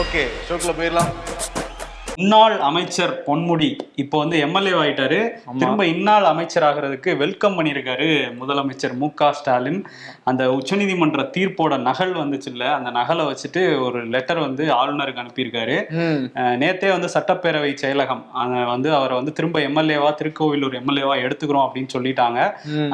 Okay ஷோக்குள்ள போயிடலாம். முன்னாள் அமைச்சர் பொன்முடி இப்போ வந்து எம்எல்ஏ ஆயிட்டாரு. திரும்ப இந்நாள் அமைச்சர் ஆகிறதுக்கு வெல்கம் பண்ணியிருக்காரு முதலமைச்சர் மு க ஸ்டாலின். அந்த உச்சநீதிமன்ற தீர்ப்போட நகல் வந்துச்சுல்ல அந்த நகலை வச்சுட்டு ஒரு லெட்டர் வந்து ஆளுநருக்கு அனுப்பியிருக்காரு. நேத்தே வந்து சட்டப்பேரவை செயலகம் வந்து அவரை வந்து திரும்ப எம்எல்ஏவா திருக்கோவிலூர் எம்எல்ஏவா எடுத்துக்கிறோம் அப்படின்னு சொல்லிட்டாங்க.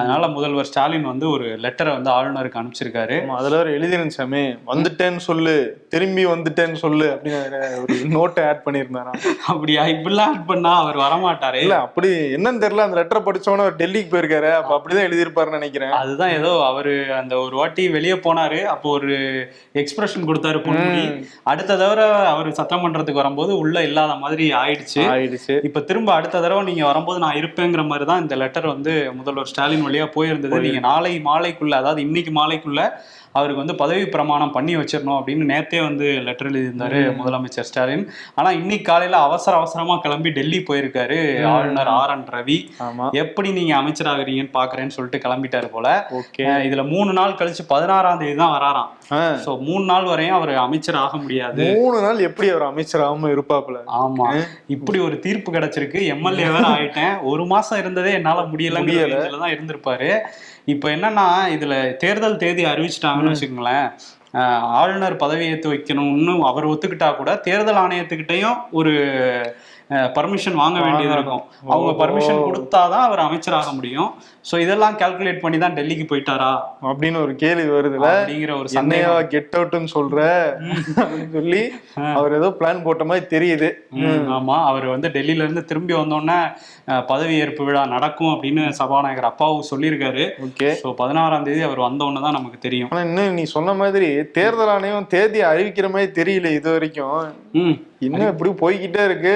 அதனால முதல்வர் ஸ்டாலின் வந்து ஒரு லெட்டரை வந்து ஆளுநருக்கு அனுப்பிச்சிருக்காரு. அதுல வேற எழுதிருந்துச்சாமே வந்துட்டேன்னு சொல்லு திரும்பி வந்துட்டேன்னு சொல்லு அப்படின்னு ஒரு நோட்டை ஆட் பண்ணியிருந்தாராம் அப்படியா? இப்படிலாம் ஆட் பண்ணா அவர் வரமாட்டாரு. இல்ல அப்படி என்னன்னு தெரியல. அந்த லெட்டரை படிச்சவன அவர் டெல்லிக்கு போயிருக்காரு. அப்ப அப்படிதான் எழுதியிருப்பாருன்னு நினைக்கிறேன். அதுதான் ஏதோ அவரு அந்த ஒரு வாட்டி வெளியே போனாரு. அப்போ ஒரு எக்ஸ்பிரஷன் கொடுத்தாரு பொன்முடி. அடுத்த தடவை அவர் சட்டமன்றத்துக்கு வரும்போது உள்ள இல்லாத மாதிரி ஆயிடுச்சு. ஆயிடுச்சு. இப்ப திரும்ப அடுத்த தடவை நீங்க வரும்போது நான் இருப்பேங்கிற மாதிரி தான் இந்த லெட்டர் வந்து முதல்வர் ஸ்டாலின் வழியா போயிருந்தது. நீங்க நாளை மாலைக்குள்ள அதாவது இன்னைக்கு மாலைக்குள்ள அவருக்கு வந்து பதவி பிரமாணம் பண்ணி வச்சிடணும் அப்படின்னு நேத்தே வந்து லெட்டர் எழுதியிருந்தாரு முதலமைச்சர் ஸ்டாலின். ஆனா இன்னைக்கு காலையில அவசர அவசரமா கிளம்பி டெல்லி போயிருக்காரு ஆளுநர் ஆர் என் ரவி. எப்படி நீங்க அமைச்சராகிறீங்கன்னு பாக்குறேன்னு சொல்லிட்டு கிளம்பிட்டாரு போல. இதுல மூணு நாள் கழிச்சு பதினாறாம் தேதி தான் வராராம். சோ மூணு நாள் வரையும் அவர் அமைச்சர் ஆக முடியாது. மூணு நாள் எப்படி அவர் அமைச்சராகாம இருப்பாப்புல? ஆமா. இப்படி ஒரு தீர்ப்பு கிடைச்சிருக்கு. எம்எல்ஏ வேற ஆயிட்டேன். ஒரு மாசம் இருந்ததே என்னால முடியல. முடியல. தான் இருந்திருப்பாரு. இப்ப என்னன்னா இதுல தேர்தல் தேதி அறிவிச்சிட்டாங்கன்னு வச்சுக்கோங்களேன். ஆளுநர் பதவி ஏத்து வைக்கணும்னு அவர் ஒத்துக்கிட்டா கூட தேர்தல் ஆணையத்துக்கிட்டையும் ஒரு பர்மிஷன் வாங்க வேண்டியது இருக்கும். அவங்க பர்மிஷன் கொடுத்தாதான் அவர் அமைச்சராக முடியும். சோ இதெல்லாம் கால்குலேட் பண்ணி தான் டெல்லிக்கு போயிட்டாரா? அப்படின்னு ஒரு கேள்வி வருதுல. அப்படிங்கிற ஒரு சந்தேகம். கெட் அவுட்னு சொல்ற? அப்படின்னு சொல்லி அவர் ஏதோ பிளான் போட்ட மாதிரி தெரியுது. ஆமா. அவர் வந்து டெல்லியில இருந்து திரும்பி வந்தோடனே அஹ், பதவியேற்பு விழா நடக்கும் அப்படின்னு சபாநாயகர் அப்பாவு சொல்லியிருக்காரு. ஓகே. ஸோ பதினாறாம் தேதி அவர் வந்தோடனே தான் நமக்கு தெரியும். ஆனா இன்னும் நீ சொன்ன மாதிரி தேர்தல் ஆணையம் தேதி அறிவிக்கிற மாதிரி தெரியல இது வரைக்கும். இன்னும் இப்படி போய்கிட்டே இருக்கு.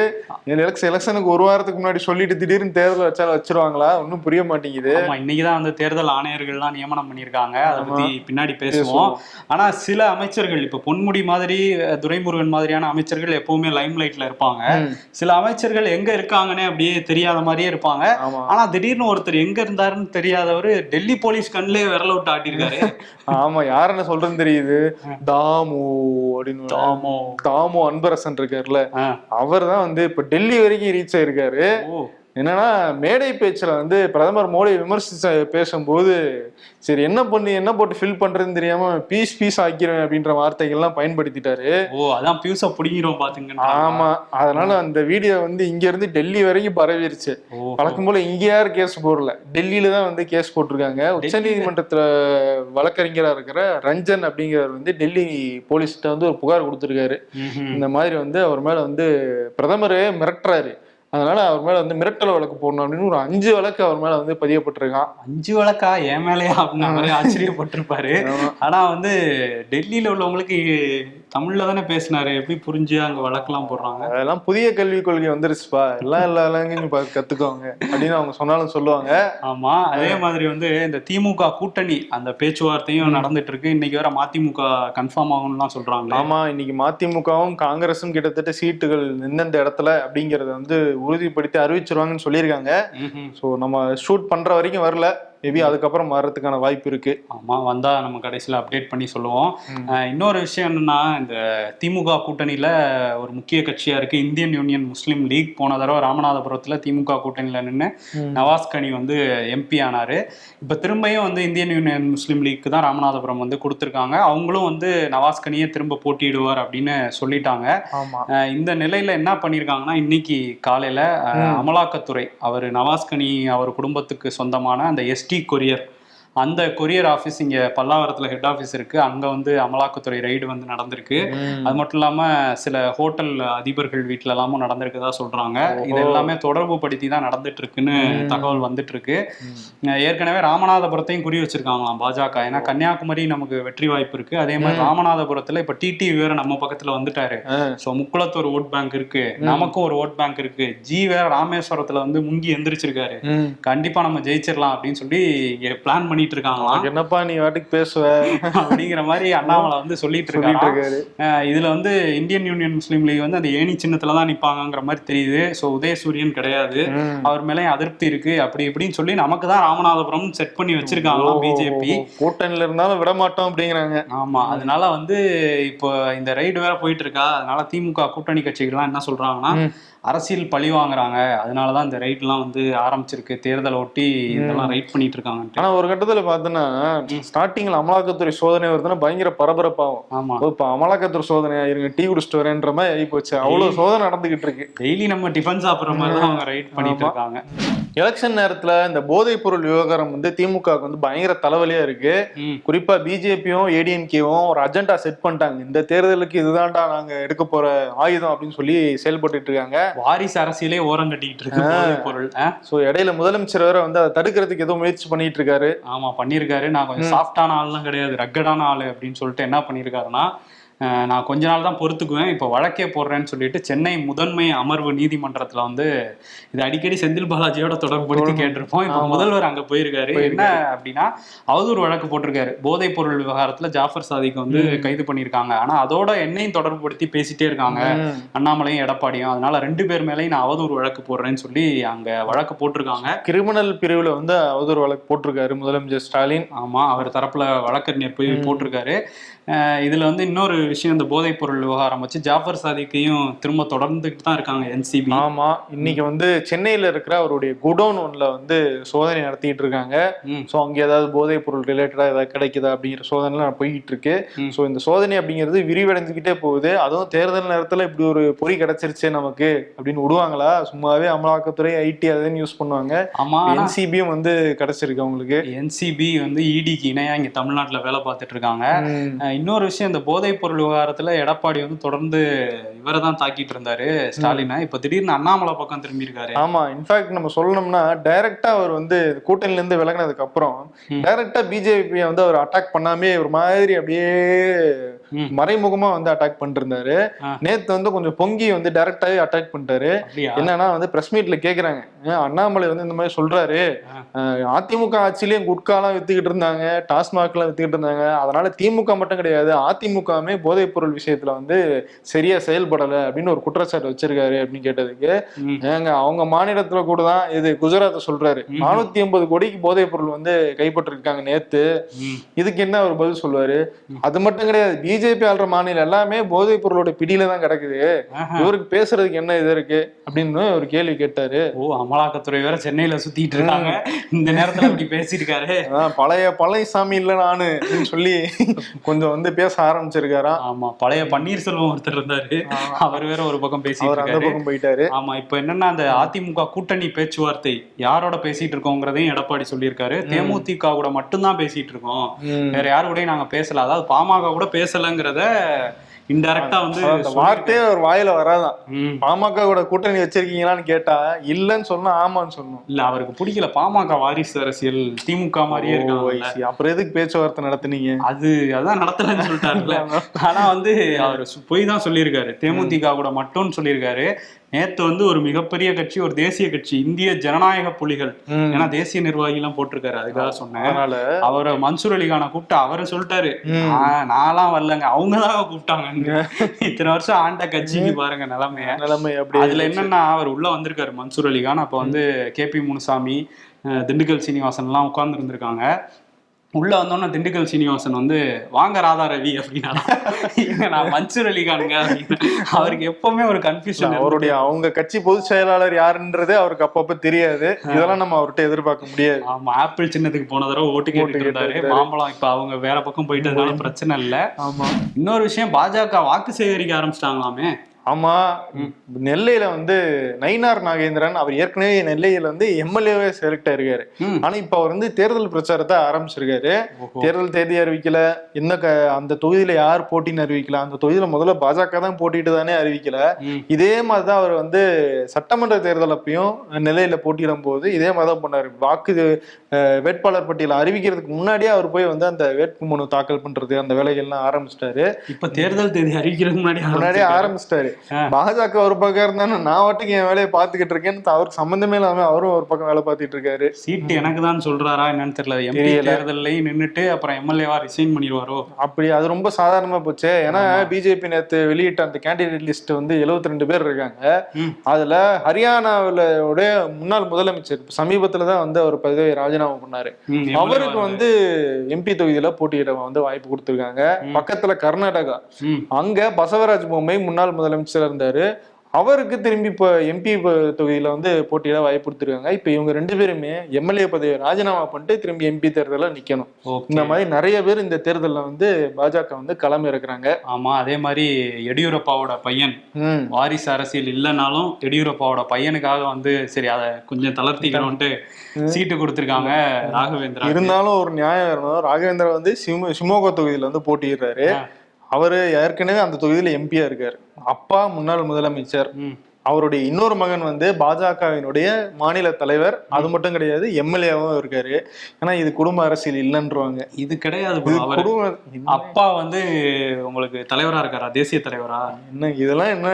எலெக்ஷன் எலெக்ஷனுக்கு ஒரு வாரத்துக்கு முன்னாடி சொல்லிட்டு திடீர்னு தேர்தல் வச்சாலும் வச்சிருவாங்களா? ஒன்னும் புரிய மாட்டேங்குது. ஆமா இன்னைக்கு தான் வந்து தேர்தல் ஆணையர்கள்லாம் நியமனம் பண்ணியிருக்காங்க. அதை பத்தி பின்னாடி பேசுவோம். ஆனா சில அமைச்சர்கள் இப்ப பொன்முடி மாதிரி துரைமுருகன் மாதிரியான அமைச்சர்கள் எப்பவுமே லைம் லைட்ல இருப்பாங்க சில அமைச்சர்கள் எங்க இருக்காங்கன்னே அப்படியே தெரியாத மாதிரியே இருப்பாங்க. ஆனா திடீர்னு ஒருத்தர் எங்க இருந்தாருன்னு தெரியாதவர் டெல்லி போலீஸ் கண்ணிலே விரல விட்டு ஆட்டியிருக்காரு. ஆமா யாருன்னு சொல்றேன்னு தெரியுது? தாமு அப்படின்னு. ஆமோ தாமு அன்பரசன் இருக்காருல்ல. அவர் தான் வந்து இப்ப டெல்லி வரைக்கும் ரீச் ஆயிருக்காரு. என்னன்னா மேடை பேச்சுல வந்து பிரதமர் மோடி விமர்சிச்ச பேசும்போது சரி என்ன பண்ணி என்ன போட்டு ஃபில் பண்றதுன்னு தெரியாம பீஸ் பீஸ் ஆக்கிருவேன் அப்படின்ற வார்த்தைகள்லாம் பயன்படுத்திட்டாரு. ஓ அதான் பியூஸ புடிங்கிரும் பாத்துங்க ஆமா. அதனால அந்த வீடியோ வந்து இங்க இருந்து டெல்லி வரைக்கும் பரவிருச்சு. வழக்கம் போல இங்க யாரும் கேஸ் போடல. டெல்லியில தான் வந்து கேஸ் போட்டிருக்காங்க. உச்சநீதிமன்றத்துல வழக்கறிஞரா இருக்கிற ரஞ்சன் அப்படிங்கிறவர் வந்து டெல்லி போலீஸ்கிட்ட வந்து ஒரு புகார் கொடுத்திருக்காரு. இந்த மாதிரி வந்து அவர் மேல வந்து பிரதமரே மிரட்டுறாரு. அதனால அவர் மேல வந்து மிரட்டல் வழக்கு போடணும் அப்படின்னு ஒரு அஞ்சு வழக்கு அவர் மேல வந்து பதியப்பட்டிருக்கான். அஞ்சு வழக்கா? என் மேலயா? அப்படின்னு ஆச்சரியப்பட்டிருப்பாரு. ஆனா வந்து டெல்லியில உள்ளவங்களுக்கு தமிழ்ல தானே பேசினாரு. எப்படி புரிஞ்சு அங்க வழக்கெல்லாம் போடுறாங்க? அதெல்லாம் புதிய கல்விக் கொள்கை வந்துருச்சுப்பா எல்லாம் எல்லா பா- கத்துக்கோங்க அப்படின்னு அவங்க சொன்னாலும் சொல்லுவாங்க. ஆமா. அதே மாதிரி வந்து இந்த திமுக கூட்டணி அந்த பேச்சுவார்த்தையும் நடந்துட்டு இருக்கு இன்னைக்கு வேற மதிமுக கன்ஃபார்ம் ஆகும்லாம் சொல்றாங்க ஆமா. இன்னைக்கு மதிமுகவும் காங்கிரஸும் கிட்டத்தட்ட சீட்டுகள் எந்தெந்த இடத்துல அப்படிங்கறத வந்து உறுதிப்படுத்தி அறிவிச்சிருவாங்கன்னு சொல்லியிருக்காங்க. ஸோ நம்ம ஷூட் பண்ற வரைக்கும் வரல. மேபி அதுக்கப்புறம் வர்றதுக்கான வாய்ப்பு இருக்கு. ஆமா வந்தா நம்ம கடைசியில அப்டேட் பண்ணி சொல்லுவோம். இன்னொரு விஷயம் என்னன்னா இந்த திமுக கூட்டணியில ஒரு முக்கிய கட்சியா இருக்கு இந்தியன் யூனியன் முஸ்லீம் லீக். போன தடவை ராமநாதபுரத்துல திமுக கூட்டணியில நின்று நவாஸ் கனி வந்து எம்பி ஆனாரு. இப்ப திரும்பியும் வந்து இந்தியன் யூனியன் முஸ்லீம் லீக்கு தான் ராமநாதபுரம் வந்து கொடுத்துருக்காங்க. அவங்களும் வந்து நவாஸ் கனியை திரும்ப போட்டியிடுவார் அப்படின்னு சொல்லிட்டாங்க. இந்த நிலையில என்ன பண்ணியிருக்காங்கன்னா இன்னைக்கு காலையில அமலாக்கத்துறை அவர் நவாஸ்கனி அவர் குடும்பத்துக்கு சொந்தமான அந்த எஸ்டி கொரியர் அந்த கொரியர் ஆஃபீஸ் இங்க பல்லாவரத்துல ஹெட் ஆஃபீஸ் இருக்கு. அங்க வந்து அமலாக்கத்துறை ரைடு வந்து நடந்திருக்கு. அது மட்டும் இல்லாம சில ஹோட்டல் அதிபர்கள் வீட்ல எல்லாமும் நடந்திருக்குதா சொல்றாங்க. இது எல்லாமே தொடர்பு படுத்தி தான் நடந்துட்டு இருக்குன்னு தகவல் வந்துட்டு இருக்கு ஏற்கனவே ராமநாதபுரத்தையும் குறி வச்சிருக்காங்களாம் பாஜக. ஏன்னா கன்னியாகுமரி நமக்கு வெற்றி வாய்ப்பு இருக்கு. அதே மாதிரி ராமநாதபுரத்துல இப்ப டிடி வேற நம்ம பக்கத்துல வந்துட்டாரு. சோ முக்குளத்து ஒரு ஓட் பேங்க் இருக்கு. நமக்கும் ஒரு ஓட் பேங்க் இருக்கு. ஜி வேற ராமேஸ்வரத்துல வந்து முங்கி எந்திரிச்சிருக்காரு. கண்டிப்பா நம்ம ஜெயிச்சிடலாம் அப்படின்னு சொல்லி பிளான் பண்ணி பண்ணிட்டு இருக்காங்களாம் என்னப்பா நீ வாட்டுக்கு பேசுவ? அப்படிங்கிற மாதிரி அண்ணாமலை வந்து சொல்லிட்டு இருக்காரு இதுல வந்து இந்தியன் யூனியன் முஸ்லீம் லீக் வந்து அந்த ஏணி சின்னத்துல தான் நிப்பாங்கங்கிற மாதிரி தெரியுது. சோ உதயசூரியன் கிடையாது. அவர் மேலே அதிருப்தி இருக்கு. அப்படி இப்படின்னு சொல்லி நமக்கு தான் ராமநாதபுரம் செட் பண்ணி வச்சிருக்காங்களாம் பிஜேபி கூட்டணியில இருந்தாலும் விட மாட்டோம் அப்படிங்கிறாங்க. ஆமா அதனால வந்து இப்போ இந்த ரைடு வேற போயிட்டு இருக்கா? அதனால திமுக கூட்டணி கட்சிகள்லாம் என்ன சொல்றாங்கன்னா. அரசியல் பழி வாங்குறாங்க. அதனாலதான் இந்த ரைட்லாம் வந்து ஆரம்பிச்சிருக்கு. தேர்தலை ஒட்டி இதெல்லாம் ரைட் பண்ணிட்டு இருக்காங்க ஆனா ஒரு கட்டத்துல பார்த்தோன்னா ஸ்டார்டிங்ல அமலாக்கத்துறை சோதனை வருதுன்னா பயங்கர பரபரப்பாகும். ஆமா. ஓ, இப்ப அமலாக்கத்துறை சோதனையா இருங்க டீ குடிச்சிட்டு வரேன்ற மாதிரி ஆகி போச்சு அவ்வளவு சோதனை நடந்துகிட்டு இருக்கு. டெய்லி நம்ம டிஃபன் சாப்பிடுற மாதிரி தான் அவங்க ரைட் பண்ணிட்டு. இருக்காங்க. எலெக்ஷன் நேரத்துல இந்த போதைப் பொருள் விவகாரம் வந்து திமுக வந்து பயங்கர தலைவலியா இருக்கு. ம். குறிப்பா பிஜேபியும் ஏடிஎம்கேவும் ஒரு அஜெண்டா செட் பண்ணிட்டாங்க. இந்த தேர்தலுக்கு இதுதான்டா நாங்க எடுக்க போற ஆயுதம் அப்படின்னு சொல்லி செயல்பட்டுட்டு இருக்காங்க. வாரிசு அரசியலே ஓரம் கட்டிக்கிட்டு இருக்கு பொருள்? சோ இடையில முதலமைச்சர் வேற வந்து அதை தடுக்கிறதுக்கு ஏதோ முயற்சி பண்ணிட்டு இருக்காரு. ஆமா பண்ணியிருக்காரு. நான் கொஞ்சம் சாஃப்டான ஆள்லாம் கிடையாது ரக்கடான ஆளு அப்படின்னு சொல்லிட்டு என்ன பண்ணியிருக்காருன்னா அஹ், நான் கொஞ்ச நாள் தான் பொறுத்துக்குவேன். இப்போ வழக்கே போடுறேன்னு சொல்லிட்டு சென்னை முதன்மை அமர்வு நீதிமன்றத்துல வந்து இது அடிக்கடி செந்தில் பாலாஜியோட தொடர்புபடுத்தி கேட்டிருப்போம். இப்போ. முதல்வர் அங்க போயிருக்காரு. என்ன. அப்படின்னா அவதூறு வழக்கு போட்டிருக்காரு. போதைப் பொருள் விவகாரத்துல ஜாஃபர் சாதிக்கு வந்து கைது பண்ணியிருக்காங்க. ஆனா அதோட என்னையும் தொடர்புபடுத்தி பேசிட்டே இருக்காங்க. அண்ணாமலையும் எடப்பாடியும். அதனால ரெண்டு பேர் மேலேயும் நான் அவதூறு வழக்கு போடுறேன்னு சொல்லி அங்க வழக்கு போட்டிருக்காங்க. கிரிமினல் பிரிவுல வந்து அவதூறு வழக்கு போட்டிருக்காரு முதலமைச்சர் ஸ்டாலின். ஆமா அவர் தரப்புல வழக்கறிஞர் போய் போட்டிருக்காரு. இதுல வந்து இன்னொரு விஷயம் இந்த போதைப் பொருள் விவகாரம் வச்சு ஜாஃபர் சாதிக்கையும் திரும்ப தொடர்ந்துட்டு தான் இருக்காங்க என்சிபி ஆமா. இன்னைக்கு வந்து சென்னையில இருக்கிற அவருடைய குடோன் ஒன்ல வந்து சோதனை நடத்திட்டு இருக்காங்க. சோ அங்க ஏதாவது போதைப் பொருள் ரிலேட்டடா ஏதாவது கிடைக்குதா அப்படிங்கிற சோதனை போயிட்டு இருக்கு. சோ இந்த சோதனை அப்படிங்கிறது விரிவடைஞ்சுக்கிட்டே போகுது. அதுவும் தேர்தல் நேரத்துல இப்படி ஒரு பொறி கிடைச்சிருச்சே நமக்கு அப்படின்னு விடுவாங்களா? சும்மாவே அமலாக்கத்துறை ஐடி அதையும் யூஸ் பண்ணுவாங்க. ஆமா என்சிபியும் வந்து கிடைச்சிருக்கு அவங்களுக்கு. என்சிபி வந்து இடிக்கு இணையா இங்க தமிழ்நாட்டுல வேலை பார்த்துட்டு இருக்காங்க. இன்னொரு விஷயம் இந்த போதைப் பொருள் விவகாரத்துல எடப்பாடி வந்து தொடர்ந்து இவரை தான் தாக்கிட்டு இருந்தாரு ஸ்டாலினை இப்ப திடீர்னு அண்ணாமலை பக்கம் திரும்பி இருக்காரு ஆமா இன்ஃபேக்ட் நம்ம சொல்லணும்னா டைரக்டா அவர் வந்து கூட்டணில இருந்து விலகினதுக்கு அப்புறம் ம். டைரக்டா பிஜேபியை வந்து அவர் அட்டாக் பண்ணாமே ஒரு மாதிரி அப்படியே. மறைமுகமா வந்து அட்டாக் பண்ணிட்டு இருந்தாரு. நேத்து வந்து கொஞ்சம் பொங்கி வந்து டைரக்டாவே அட்டாக் பண்ணிட்டாரு. என்னன்னா வந்து பிரஸ் மீட்ல கேக்குறாங்க. அண்ணாமலை வந்து இந்த மாதிரி சொல்றாரு. அதிமுக ஆட்சியிலயும் குட்காலாம் வித்துக்கிட்டு இருந்தாங்க டாஸ்மாக் எல்லாம் வித்துக்கிட்டு இருந்தாங்க. அதனால திமுக மட்டும் கிடையாது அதிமுகவுமே போதைப் பொருள் விஷயத்துல வந்து சரியா செயல்படல அப்படின்னு ஒரு குற்றச்சாட்டு வச்சிருக்காரு அப்படின்னு கேட்டதுக்கு. ஏங்க அவங்க மாநிலத்துல கூட தான் இது குஜராத்தை சொல்றாரு. நானூத்தி எண்பது கோடிக்கு போதைப் பொருள் வந்து கைப்பற்றிருக்காங்க நேத்து. இதுக்கு என்ன அவர் பதில் சொல்லுவாரு? அது மட்டும் கிடையாது பிஜேபி ஆள்ற மாநிலம் எல்லாமே போதைப் பொருளோட பிடியில தான் கிடக்குது. இவருக்கு பேசுறதுக்கு என்ன இது இருக்கு? அப்படின்னு ஒரு கேள்வி கேட்டாரு. ஓ அமலாக்கத்துறை வேற சென்னையில சுத்திட்டு இருக்காங்க. இந்த நேரத்துல அப்படி பேசியிருக்காரு. அதான் பழைய பழனிசாமி இல்ல நானு சொல்லி கொஞ்சம் வந்து பேச ஆரம்பிச்சிருக்காராம். ஆமா பழைய பன்னீர்செல்வம் ஒருத்தர் இருந்தாரு. அவர் வேற ஒரு பக்கம் பேசிட்டு அவர் அந்த பக்கம் போயிட்டாரு. ஆமா இப்ப என்னன்னா அந்த அதிமுக கூட்டணி பேச்சுவார்த்தை யாரோட பேசிட்டு இருக்கோங்கிறதையும் எடப்பாடி சொல்லியிருக்காரு. தேமுதிக கூட மட்டும்தான் பேசிட்டு இருக்கோம். வேற யாரு கூடயும் நாங்க பேசல. அதாவது பாமக கூட பேசலங்கிறத இன்டைரக்டா வந்து வார்த்தையே ஒரு வாயில வராதான். பாமக கூட கூட்டணி வச்சிருக்கீங்களான்னு கேட்டா இல்லன்னு சொன்னா ஆமான்னு சொன்னோம். இல்ல அவருக்கு பிடிக்கல. பாமக வாரிசு அரசியல் திமுக மாதிரியே இருக்காங்க அப்புறம் எதுக்கு பேச்சுவார்த்தை நடத்துனீங்க? அது அதான் நடத்தலன்னு சொல்லிட்டாருல்ல. ஆனா வந்து அவர் பொய் தான் சொல்லியிருக்காரு. தேமுதிக கூட மட்டும்னு சொல்லியிருக்காரு. நேத்து வந்து ஒரு மிகப்பெரிய கட்சி ஒரு தேசிய கட்சி இந்திய ஜனநாயக புலிகள். ஏன்னா தேசிய நிர்வாகி எல்லாம் போட்டிருக்காரு அதுக்காக சொன்னேன். அவரை மன்சூர் அலிகான கூப்பிட்டு அவரை சொல்லிட்டாரு. ம். "நான்- நான்லாம் வரலங்க அவங்க தான் கூப்பிட்டாங்க இத்தனை வருஷம் ஆண்ட கட்சிக்கு பாருங்க நிலைமைய. நிலைமை அப்படி அதுல என்னன்னா அவர் உள்ள வந்திருக்காரு மன்சூர் அலிகான். அப்ப வந்து கேபி முனுசாமி அஹ், திண்டுக்கல் சீனிவாசன் எல்லாம் உட்கார்ந்து இருந்திருக்காங்க உள்ள வந்தோன்னே திண்டுக்கல் சீனிவாசன் வந்து வாங்க ராதா ரவி அப்படின்னா "இல்லங்க, நான் மன்சூர் அலிகானுங்க அவருக்கு எப்பவுமே ஒரு கன்ஃபியூஷன் அவருடைய அவங்க கட்சி பொதுச் செயலாளர் யாருன்றதே அவருக்கு அப்பப்ப தெரியாது. இதெல்லாம் நம்ம அவர்கிட்ட எதிர்பார்க்க முடியாது. ஆமா ஆப்பிள் சின்னத்துக்கு போன தடவை ஓட்டு கேட்டுட்டு இருந்தாரு. மாம்பழம் இப்ப அவங்க வேற பக்கம் போயிட்டதுனால பிரச்சனை இல்ல. ஆமா. இன்னொரு விஷயம் பாஜக வாக்கு சேகரிக்க ஆரம்பிச்சிட்டாங்களாமே. ஆமா நெல்லையில வந்து நயினார் நாகேந்திரன் அவர் ஏற்கனவே நெல்லையில வந்து எம்எல்ஏவே செலக்ட் ஆயிருக்காரு. ஆனா இப்ப அவர் வந்து தேர்தல் பிரச்சாரத்தை ஆரம்பிச்சிருக்காரு. தேர்தல் தேதி அறிவிக்கல என்ன க- அந்த தொகுதியில யார் போட்டின்னு அறிவிக்கல அந்த தொகுதியில முதல்ல பாஜக தான் போட்டிட்டு தானே அறிவிக்கல. இதே மாதிரிதான் அவர் வந்து சட்டமன்ற தேர்தல் அப்பயும் நெல்லையில போட்டியிடும் போது இதே மாதிரிதான் பண்ணாரு வாக்கு வேட்பாளர் பட்டியலை அறிவிக்கிறதுக்கு முன்னாடியே அவர் போய் வந்து அந்த வேட்புமனு தாக்கல் பண்றது அந்த வேலைகள்லாம் ஆரம்பிச்சிட்டாரு இப்ப தேர்தல் தேதி அறிவிக்கிறதுக்கு முன்னாடி முன்னாடியே. ஆரம்பிச்சிட்டாரு. பாஜக ஒரு பக்கம் இருந்தானே நான் வாட்டுக்கு என் வேலையை பார்த்துக்கிட்டு இருக்கேன்னு அவருக்கு சம்பந்தமே இல்லாம அவரும் ஒரு பக்கம் வேலை பார்த்துட்டு இருக்காரு. சீட்டு எனக்கு தான் சொல்றாரா என்னன்னு தெரியல. எம்பி. தேர்தலையும் நின்னுட்டு அப்புறம் எம்எல்ஏவா ரிசைன் பண்ணிடுவாரோ? அப்படி அது ரொம்ப சாதாரணமா போச்சு. ஏன்னா பிஜேபி நேத்து வெளியிட்ட அந்த கேண்டிடேட் லிஸ்ட் வந்து 72 ரெண்டு பேர் இருக்காங்க. அதுல ஹரியானாவுல உடைய முன்னாள் முதலமைச்சர் சமீபத்துல தான் வந்து அவர் பதவியை ராஜினாமா பண்ணாரு. அவருக்கு வந்து. எம்பி தொகுதியில போட்டியிட வந்து வாய்ப்பு கொடுத்திருக்காங்க. பக்கத்துல கர்நாடகா. அங்க பசவராஜ் பொம்மை முன்னாள் முதலமைச்சர் இருந்தாரு. அவருக்கு திரும்பி இப்போ எம்பி தொகுதியில வந்து போட்டியிட வாய்ப்பு கொடுத்துருக்காங்க. இப்ப இவங்க ரெண்டு பேருமே எம்எல்ஏ பதவியை ராஜினாமா பண்ணிட்டு திரும்பி எம்பி தேர்தலில் நிக்கணும். ஓகே. இந்த மாதிரி நிறைய பேர் இந்த தேர்தலில் வந்து பாஜக வந்து களம் இறக்குறாங்க. ஆமா அதே மாதிரி எடியூரப்பாவோட பையன் வாரிசு அரசியல் இல்லைனாலும் எடியூரப்பாவோட பையனுக்காக வந்து சரி அதை கொஞ்சம் தளர்த்திக்கணும்ட்டு சீட்டு கொடுத்துருக்காங்க ராகவேந்திரா. இருந்தாலும் ஒரு நியாயம் வரணும் ராகவேந்திரா வந்து சிமோ சிமோகா தொகுதியில வந்து போட்டியிடுறாரு. அவரு ஏற்கனவே அந்த தொகுதியில எம்பியா இருக்காரு. அப்பா முன்னாள் முதலமைச்சர். ம், அவருடைய இன்னொரு மகன் வந்து பாஜகவினுடைய மாநில தலைவர். அது மட்டும் கிடையாது எம்எல்ஏவும் இருக்காரு. ஏன்னா இது குடும்ப அரசியல் இல்லைன்றவாங்க. இது கிடையாது குடும்ப அப்பா வந்து உங்களுக்கு தலைவரா இருக்காரா? தேசிய தலைவரா? என்ன இதெல்லாம் என்ன?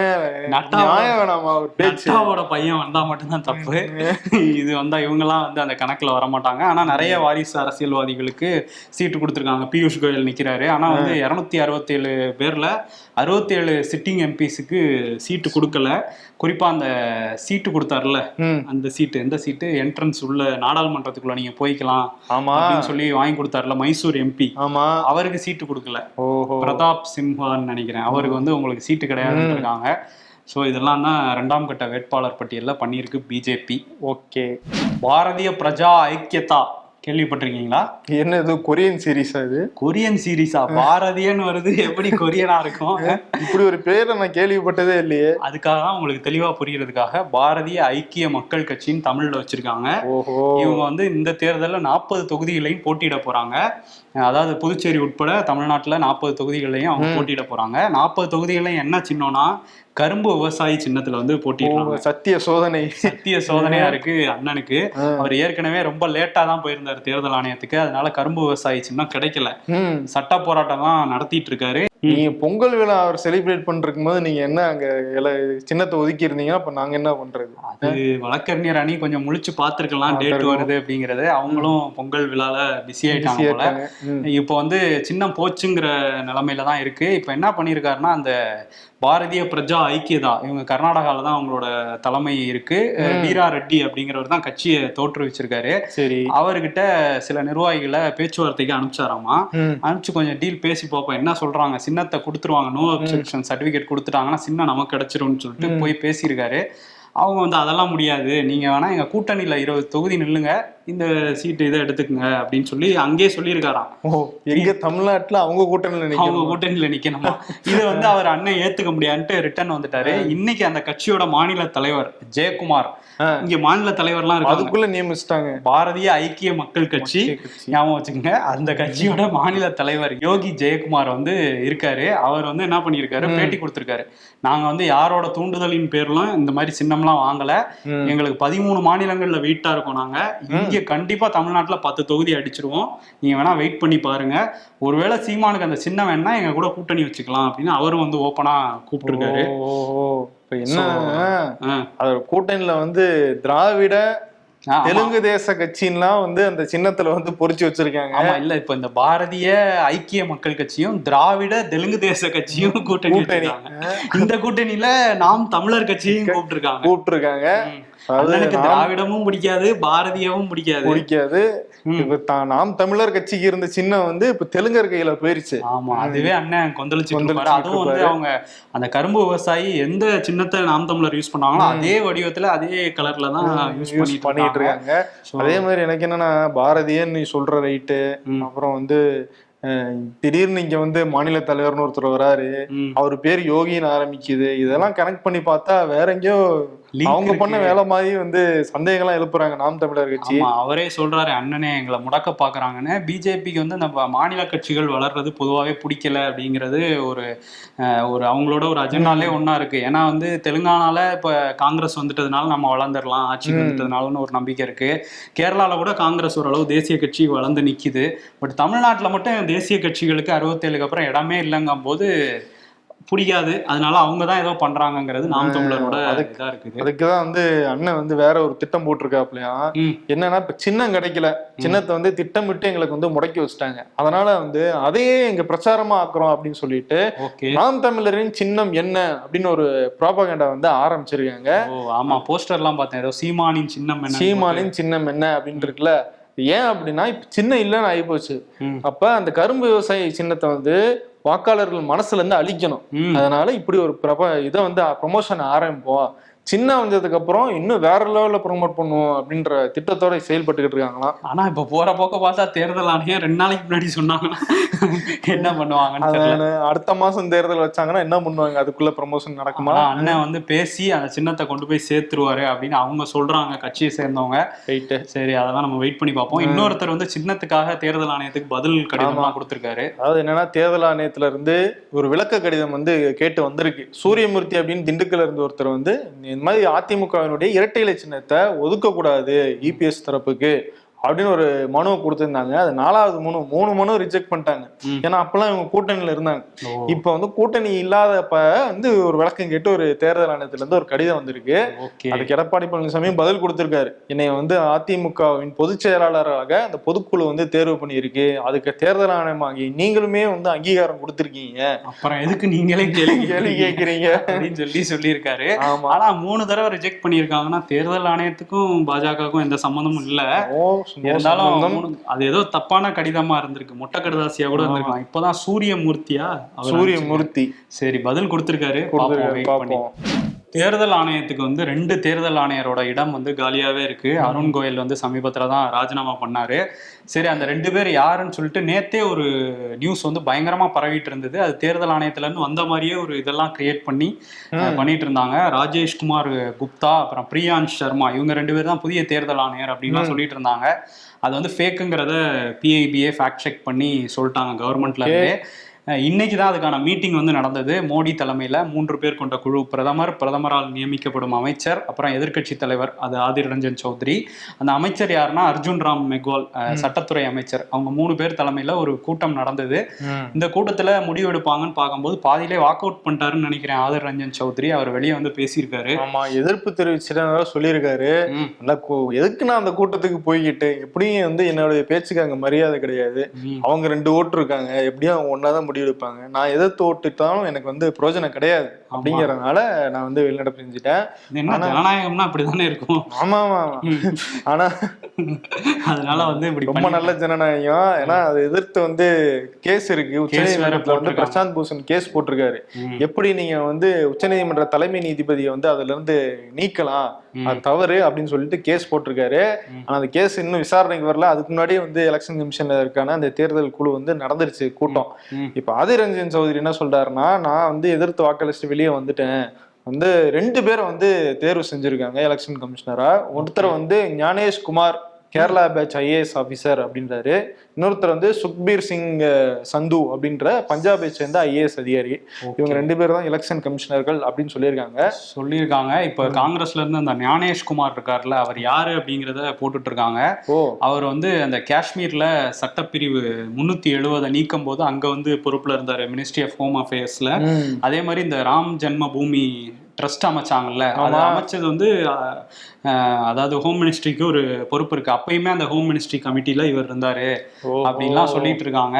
வேணாமா? ஒரு பேச்சு. நட்டாவோட பையன் வந்தா மட்டும்தான் தப்பு. இது வந்தா இவங்கெல்லாம் வந்து அந்த கணக்குல வர மாட்டாங்க. ஆனா நிறைய வாரிசு அரசியல்வாதிகளுக்கு சீட்டு கொடுத்துருக்காங்க. பியூஷ் கோயல் நிக்கிறாரு. ஆனா வந்து இருநூத்தி அறுபத்தேழு பேர்ல அறுபத்தேழு சிட்டிங் எம்பிஸுக்கு சீட்டு கொடுக்கல. குறிப்பா அந்த சீட்டு கொடுத்தாருல ம். அந்த சீட்டு எந்த சீட்டு என்ட்ரன்ஸ் உள்ள நாடாளுமன்றத்துக்குள்ள நீங்க போய்க்கலாம் ஆமா. சொல்லி வாங்கி கொடுத்தாருல மைசூர் எம்பி ஆமா. அவருக்கு சீட்டு கொடுக்கல. ஓஹோ. பிரதாப் சிம்ஹான்னு நினைக்கிறேன். அவருக்கு வந்து உங்களுக்கு சீட்டு கிடையாதுன்னு இருக்காங்க. ஸோ இதெல்லாம் தான் ரெண்டாம் கட்ட வேட்பாளர் பட்டியலில் பண்ணியிருக்கு பிஜேபி ஓகே. பாரதிய பிரஜா ஐக்கியதா? கேள்விப்பட்டிருக்கீங்களா? என்ன இது கொரியன் சீரிஸா இது? கொரியன் சீரீஸா பாரதியன்னு வருது. எப்படி கொரியனா இருக்கும்? இப்படி ஒரு பேரை நான் கேள்விப்பட்டதே இல்லையே. அதுக்காக தான் உங்களுக்கு தெளிவா புரியறதுக்காக பாரதிய ஐக்கிய மக்கள் கட்சின்னு தமிழ்ல வச்சிருக்காங்க. ஓஹோ. இவங்க வந்து இந்த தேர்தலில் நாற்பது தொகுதிகளையும் போட்டியிட போறாங்க. அதாவது புதுச்சேரி உட்பட தமிழ்நாட்டில் நாற்பது தொகுதிகளையும் அவங்க போட்டியிட போறாங்க. நாற்பது தொகுதிகளையும் என்ன சின்னம்னா கரும்பு விவசாயி சின்னத்துல வந்து போட்டியிடுறாங்க. ஓ, சத்திய சோதனை. சத்திய சோதனையா இருக்கு அண்ணனுக்கு. அவர் ஏற்கனவே ரொம்ப லேட்டா தான் போயிருந்தாரு தேர்தல் ஆணையத்துக்கு. அதனால கரும்பு விவசாயி சின்னம் கிடைக்கல. சட்ட போராட்டம் தான் நடத்திட்டு இருக்காரு. நீங்க பொங்கல் விழா அவர் செலிப்ரேட் பண்ணிருக்கும் போது நீங்க என்ன அங்க சின்னத்தை ஒதுக்கி இருந்தீங்கன்னா அப்ப நாங்க என்ன பண்றது? அது வழக்கறிஞர் அணி கொஞ்சம் முழிச்சு பார்த்திருக்கலாம் டேட். வருது அப்படிங்கறது. அவங்களும் பொங்கல் விழால பிஸி ஆயிட்டாங்க போல. இப்போ வந்து சின்னம் போச்சுங்கிற நிலைமையில தான் இருக்கு. இப்போ என்ன பண்ணியிருக்காருன்னா அந்த பாரதிய பிரஜா ஐக்கியதா? இவங்க கர்நாடகால தான் அவங்களோட தலைமை இருக்கு. வீரா ரெட்டி அப்படிங்கிறவர் தான் கட்சியை தோற்றுவிச்சிருக்காரு. சரி. அவர்கிட்ட சில நிர்வாகிகளை பேச்சுவார்த்தைக்கு அனுப்பிச்சாராமா. அனுப்பிச்சு கொஞ்சம் டீல் பேசி பார்ப்போம். என்ன சொல்றாங்க? சின்னத்தை கொடுத்துருவாங்க. நோ அப்செக்ஷன் சர்டிபிகேட் கொடுத்துட்டாங்கன்னா சின்னம் நமக்கு கிடைச்சிரும்னு சொல்லிட்டு போய் பேசியிருக்காரு. அவங்க வந்து அதெல்லாம் முடியாது. நீங்க வேணா எங்க கூட்டணியில இருபது தொகுதி நில்லுங்க. இந்த சீட்டு இதை எடுத்துக்கங்க அப்படின்னு சொல்லி அங்கேயே சொல்லியிருக்காராம். ஓ எங்க தமிழ்நாட்டுல அவங்க கூட்டணியில அவங்க கூட்டணியில நிக்கணுமா? இது வந்து அவர் அண்ணன் ஏத்துக்க முடியாதுன்ட்டு ரிட்டர்ன் வந்துட்டாரு. இன்னைக்கு அந்த கட்சியோட மாநில தலைவர் ஜெயக்குமார். இங்க மாநில தலைவர்லாம் இருக்காங்க. அதுக்குள்ள நியமிச்சிட்டாங்க. பாரதிய ஐக்கிய மக்கள் கட்சி ஞாபகம் வச்சுக்கோங்க. அந்த கட்சியோட மாநில தலைவர் யோகி ஜெயக்குமார் வந்து இருக்காரு. அவர் வந்து என்ன பண்ணியிருக்காரு? பேட்டி கொடுத்திருக்காரு. நாங்க வந்து யாரோட தூண்டுதலின் பேர்லாம் இந்த மாதிரி சின்னம்லாம் வாங்கல. எங்களுக்கு பதிமூணு மாநிலங்கள்ல வெயிட்டா இருக்கோம் நாங்க. இங்க கண்டிப்பா தமிழ்நாட்டுல பத்து தொகுதி அடிச்சிருவோம். நீங்க வேணா வெயிட் பண்ணி பாருங்க. ஒருவேளை சீமானுக்கு அந்த சின்னம் வேணா எங்க கூட கூட்டணி வச்சுக்கலாம் அப்படின்னு அவரும் வந்து ஓப்பனா கூப்பிட்டுருக்காரு. இப்ப என்ன. அது கூட்டணியில வந்து திராவிட. தெலுங்கு தேச கட்சின்லாம் வந்து அந்த சின்னத்துல வந்து பொறிச்சு வச்சிருக்காங்க ஆமா இல்ல இப்ப இந்த பாரதிய ஐக்கிய மக்கள் கட்சியும் திராவிட தெலுங்கு தேச கட்சியும் கூட்டணி. இந்த கூட்டணியில நாம் தமிழர் கட்சியையும் கூப்பிட்டுருக்காங்க கூப்பிட்டுருக்காங்க ம். அதாவது அண்ணனுக்கு திராவிடமும் பிடிக்காது பாரதியவும் பிடிக்காது. பிடிக்காது. இப்ப நாம் தமிழர் கட்சிக்கு இருந்த சின்னம் வந்து இப்ப தெலுங்கர் கையில போயிருச்சு. ஆமா அதுவே அண்ணன் கொந்தளிச்சுட்டு அதுவும் வந்து அவங்க அந்த கரும்பு விவசாயி எந்த சின்னத்தை நாம் தமிழர் யூஸ் பண்ணாங்களோ அதே வடிவத்துல அதே கலர்ல தான் யூஸ் பண்ணிட்டு இருக்காங்க. அதே மாதிரி எனக்கு என்னன்னா பாரதியன் நீ சொல்ற ரைட்டு. அப்புறம் வந்து திடீர்னு இங்க வந்து மாநில தலைவர்னு ஒருத்தர் வராரு. அவர் பேர் யோகின்னு ஆரம்பிக்குது. இதெல்லாம் கனெக்ட் பண்ணி பார்த்தா வேற எங்கேயோ அவங்க. பண்ண வேலை மாதிரி வந்து சந்தேகம்லாம் எழுப்புறாங்க நாம் தமிழர் கட்சி. அவரே சொல்றாரு அண்ணனே எங்களை முடக்க பாக்குறாங்கன்னு. பிஜேபிக்கு வந்து நம்ம மாநில கட்சிகள் வளர்றது பொதுவாகவே பிடிக்கல அப்படிங்கிறது ஒரு ஒரு அவங்களோட ஒரு அஜெண்டாலே ஒண்ணா இருக்கு. ஏன்னா வந்து தெலுங்கானால இப்ப காங்கிரஸ் வந்துட்டதுனால நம்ம வளர்ந்துடலாம் ஆட்சிக்கு வந்துட்டதுனாலன்னு ஒரு நம்பிக்கை இருக்கு. கேரளால கூட காங்கிரஸ் ஓரளவு தேசிய கட்சி வளர்ந்து நிக்குது. பட் தமிழ்நாட்டுல மட்டும் தேசிய கட்சிகளுக்கு அறுபத்தேழுக்கு அப்புறம் இடமே இல்லைங்கும் போது பிடிக்காது. அதனால அவங்க தான் ஏதோ பண்றாங்கங்கிறது நாம் தமிழரோட இதா இருக்குது. அதுக்குதான் வந்து அண்ணன் வந்து வேற ஒரு திட்டம் போட்டிருக்காப்லையா. என்னன்னா இப்ப சின்னம் கிடைக்கல. சின்னத்தை வந்து திட்டமிட்டு எங்களுக்கு வந்து முடக்கி வச்சுட்டாங்க. அதனால வந்து அதையே எங்க பிரச்சாரமா ஆக்குறோம் அப்படின்னு சொல்லிட்டு நாம் தமிழரின் சின்னம் என்ன அப்படின்னு ஒரு ப்ராபகண்டா வந்து ஆரம்பிச்சிருக்காங்க. ஆமா. போஸ்டர்லாம் பார்த்தேன். ஏதோ சீமானின் சின்னம் என்ன சீமானின் சின்னம் என்ன அப்படின்னு இருக்குல்ல? ஏன் அப்படின்னா இப்ப சின்னம் இல்லைன்னு ஆயிப்போச்சு ம். அப்ப அந்த கரும்பு விவசாய சின்னத்தை வந்து வாக்காளர்கள் மனசுல இருந்து அழிக்கணும். அதனால இப்படி ஒரு பிரப இதை வந்து ப்ரொமோஷன் ஆரம்பிப்போம் சின்ன வந்ததுக்கு அப்புறம் இன்னும் வேற லெவல்ல ப்ரொமோட் பண்ணுவோம் அப்படின்ற திட்டத்தோட செயல்பட்டுக்கிட்டு இருக்காங்களாம். ஆனா இப்ப போற போக்க பார்த்தா தேர்தல் ஆணையம் ரெண்டு நாளைக்கு முன்னாடி சொன்னாங்கன்னா என்ன பண்ணுவாங்கன்னு அடுத்த மாசம் தேர்தல் வச்சாங்கன்னா என்ன பண்ணுவாங்க? அதுக்குள்ள ப்ரமோஷன் நடக்குமா? அண்ணன் வந்து பேசி அந்த சின்னத்தை கொண்டு போய் சேர்த்துருவாரு அப்படின்னு அவங்க சொல்றாங்க கட்சியை சேர்ந்தவங்க. ரைட்டு சரி அதெல்லாம் நம்ம வெயிட் பண்ணி பார்ப்போம். இன்னொருத்தர் வந்து சின்னத்துக்காக தேர்தல் ஆணையத்துக்கு பதில் கடிதம்லாம் கொடுத்திருக்காரு. அதாவது என்னன்னா தேர்தல் ஆணையத்துல இருந்து ஒரு விளக்க கடிதம் வந்து கேட்டு வந்திருக்கு. சூரியமூர்த்தி அப்படின்னு திண்டுக்கல்ல இருந்து ஒருத்தர் வந்து இந்த மாதிரி அதிமுகவினுடைய இரட்டை இலை சின்னத்தை ஒதுக்கக்கூடாது இபிஎஸ் தரப்புக்கு. அப்படின்னு ஒரு மனுவை கொடுத்திருந்தாங்க. அது நாலாவது மனு. மூணு மனு ரிஜெக்ட் பண்ணிட்டாங்க. ஏன்னா அப்பெல்லாம் இவங்க கூட்டணியில இருந்தாங்க. இப்ப வந்து கூட்டணி இல்லாதப்ப வந்து ஒரு விளக்கம் கேட்டு ஒரு தேர்தல் ஆணையத்துல இருந்து ஒரு கடிதம் வந்திருக்கு. அதுக்கு எடப்பாடி பழனிசாமி பதில் கொடுத்திருக்காரு. என்னை வந்து அதிமுகவின் பொதுச் செயலாளராக அந்த பொதுக்குழு வந்து தேர்வு பண்ணியிருக்கு. அதுக்கு தேர்தல் ஆணையமாகி நீங்களுமே வந்து அங்கீகாரம் கொடுத்திருக்கீங்க. அப்புறம் எதுக்கு நீங்களே கேள்வி கேள்வி கேட்கிறீங்க. அப்படின்னு சொல்லி சொல்லியிருக்காரு. ஆனா மூணு தடவை ரிஜெக்ட் பண்ணியிருக்காங்கன்னா தேர்தல் ஆணையத்துக்கும் பாஜகவுக்கும் எந்த சம்மந்தமும் இல்ல. இருந்தாலும் அது ஏதோ தப்பான கடிதமா இருந்திருக்கு. மொட்டை கடிதாசியா கூட இருந்திருக்கலாம். இப்பதான் சூரிய மூர்த்தியா அவர் சூரியமூர்த்தி. சரி பதில் கொடுத்திருக்காரு. தேர்தல் ஆணையத்துக்கு வந்து ரெண்டு தேர்தல் ஆணையரோட இடம் வந்து காலியாவே இருக்கு. அருண் கோயல் வந்து சமீபத்துல தான் ராஜினாமா பண்ணாரு. சரி அந்த ரெண்டு பேர் யாருன்னு சொல்லிட்டு நேத்தே ஒரு நியூஸ் வந்து பயங்கரமா பரவிட்டு இருந்தது. அது தேர்தல் ஆணையத்துல இருந்து வந்த மாதிரியே ஒரு இதெல்லாம் கிரியேட் பண்ணி பண்ணிட்டு இருந்தாங்க. ராஜேஷ்குமார் குப்தா அப்புறம் பிரியான்ஷ் சர்மா இவங்க ரெண்டு பேர் தான் புதிய தேர்தல் ஆணையர் அப்படின்லாம் சொல்லிட்டு இருந்தாங்க. அது வந்து ஃபேக்குங்கிறத பிஐபிஏ ஃபேக்ட் செக் பண்ணி சொல்லிட்டாங்க கவர்மெண்ட்ல இருந்தே. இன்னைக்கு தான் அதுக்கான மீட்டிங் வந்து நடந்தது. மோடி தலைமையில மூன்று பேர் கொண்ட குழு பிரதமர் பிரதமரால் நியமிக்கப்படும் அமைச்சர் அப்புறம் எதிர்க்கட்சி தலைவர் அது ஆதிர் ரஞ்சன் சௌத்ரி. அந்த அமைச்சர் யாருன்னா அர்ஜுன் ராம் மெக்வால் சட்டத்துறை அமைச்சர். அவங்க மூணு பேர் தலைமையில ஒரு கூட்டம் நடந்தது. இந்த கூட்டத்துல முடிவு எடுப்பாங்கன்னு பார்க்கும்போது பாதியிலே வாக் அவுட் பண்ணிட்டாருன்னு நினைக்கிறேன் ஆதிர் ரஞ்சன் சௌத்ரி. அவர் வெளியே வந்து பேசியிருக்காரு. ஆமா எதிர்ப்பு தெரிவிச்சுட்டு சொல்லியிருக்காரு. எதுக்கு நான் அந்த கூட்டத்துக்கு போய்கிட்டு எப்படியும் வந்து என்னுடைய பேச்சுக்கு அங்க மரியாதை கிடையாது. அவங்க ரெண்டு ஓட்டு இருக்காங்க. எப்படியும் அவங்க ஒன்னாதான் முடிவு எடுப்பாங்க நான் எதிர்த்து ஓட்டுட்டாலும் எனக்கு வந்து பிரயோஜனம் கிடையாது. அப்படிங்கறதுனால நான் வந்து வெளிநடப்பு செஞ்சுட்டேன். ஜனநாயகம்னா அப்படிதானே இருக்கும்? ஆமா ஆமா. ஆனா அதனால வந்து இப்படி ரொம்ப நல்ல ஜனநாயகம். ஏன்னா அதை எதிர்த்து வந்து கேஸ் இருக்கு. உச்சநீதிமன்றத்துல வந்து. பிரசாந்த் பூஷன் கேஸ் போட்டிருக்காரு. எப்படி நீங்க வந்து உச்சநீதிமன்ற தலைமை நீதிபதியை வந்து அதுல இருந்து நீக்கலாம்? அது தவறு அப்படின்னு சொல்லிட்டு கேஸ் போட்டிருக்காரு. ஆனா அந்த கேஸ் இன்னும் விசாரணைக்கு வரல. அதுக்கு முன்னாடியே வந்து எலெக்ஷன் கமிஷன்ல இருக்கான அந்த தேர்தல் குழு வந்து நடந்துருச்சு கூட்டம். இப்ப ஆதிர் ரஞ்சன் சௌத்ரி என்ன சொல்றாருன்னா நான் வந்து எதிர்த்து வாக்களிச்சுட்டு வெளியே வந்துட்டேன். வந்து ரெண்டு பேரை வந்து தேர்வு செஞ்சிருக்காங்க எலெக்ஷன் கமிஷனரா ஒருத்தர் வந்து Gyanesh Kumar Kerala batch IAS officer அப்படின்றாரு. இன்னொருத்தர் வந்து சுக்பீர் சிங் சந்து அப்படின்ற பஞ்சாபை சேர்ந்த ஐஏஎஸ் அதிகாரி. இவங்க ரெண்டு பேர் தான் எலெக்ஷன் கமிஷனர்கள் அப்படின்னு சொல்லியிருக்காங்க. சொல்லியிருக்காங்க. இப்ப காங்கிரஸ்ல இருந்து அந்த ஞானேஷ்குமார் இருக்கார்ல அவர் யாரு அப்படிங்கறத போட்டுட்டு இருக்காங்க அவர் வந்து அந்த காஷ்மீர்ல சட்டப்பிரிவு முன்னூத்தி எழுபதை நீக்கும் போது அங்க வந்து பொறுப்புல இருந்தாரு மினிஸ்ட்ரி ஆஃப் ஹோம் அஃபேர்ஸ்ல. அதே மாதிரி இந்த ராம் ஜென்ம பூமி ட்ரஸ்ட் அமைச்சாங்கல்ல. அது. அமைச்சது வந்து அதாவது ஹோம் மினிஸ்ட்ரிக்கு ஒரு பொறுப்பு இருக்கு. அப்பயுமே அந்த ஹோம் மினிஸ்ட்ரி கமிட்டில இவர் இருந்தாரு. அப்படின்லாம் சொல்லிட்டு இருக்காங்க.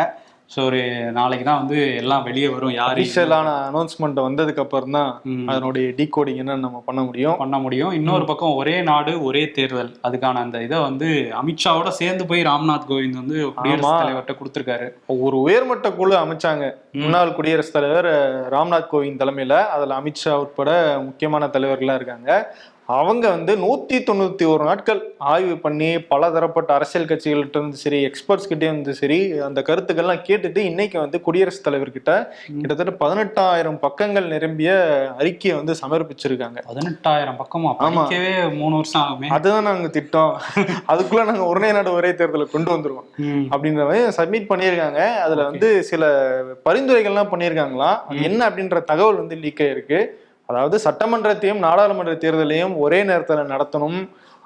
ஸோ ஒரு நாளைக்கு தான் வந்து எல்லாம் வெளியே வரும். யாரு அபிஷியலான அனௌன்ஸ்மெண்ட் வந்ததுக்கு அப்புறம் தான். அதனுடைய டீகோடிங் என்னன்னு நம்ம பண்ண முடியும். பண்ண முடியும். இன்னொரு பக்கம் ஒரே நாடு ஒரே தேர்தல். அதுக்கான அந்த இதை வந்து அமித்ஷாவோட சேர்ந்து போய் ராம்நாத் கோவிந்த் வந்து குடியரசுத். தலைவர்கிட்ட கொடுத்துருக்காரு. ஒரு உயர்மட்ட குழு அமைச்சாங்க. முன்னாள் குடியரசுத் தலைவர் ராம்நாத் கோவிந்த் தலைமையில. அதுல அமித்ஷா உட்பட முக்கியமான தலைவர்களா இருக்காங்க. அவங்க வந்து நூத்தி தொண்ணூத்தி ஒரு நாட்கள் ஆய்வு பண்ணி பல தரப்பட்ட அரசியல் கட்சிகள்கிட்ட இருந்து சரி எக்ஸ்பர்ட்ஸ் கிட்டே இருந்து சரி அந்த கருத்துக்கள்லாம் கேட்டுட்டு இன்னைக்கு வந்து குடியரசுத் தலைவர்கிட்ட கிட்டத்தட்ட பதினெட்டாயிரம் பக்கங்கள் நிரம்பிய அறிக்கையை வந்து சமர்ப்பிச்சிருக்காங்க. பதினெட்டாயிரம் பக்கமா? படிக்கவே மூணு வருஷம் ஆகுமே. அதுதான் நாங்க திட்டம். அதுக்குள்ள நாங்க ஒரே நாடு ஒரே தேர்தலை கொண்டு வந்துருவோம். அப்படின்ற மாதிரி சப்மிட் பண்ணியிருக்காங்க. அதுல வந்து சில பரிந்துரைகள்லாம் பண்ணியிருக்காங்களாம். அது என்ன அப்படின்ற தகவல் வந்து லீக் ஆயிருக்கு. அதாவது சட்டமன்றத்தையும் நாடாளுமன்ற தேர்தலையும் ஒரே நேரத்துல நடத்தணும்.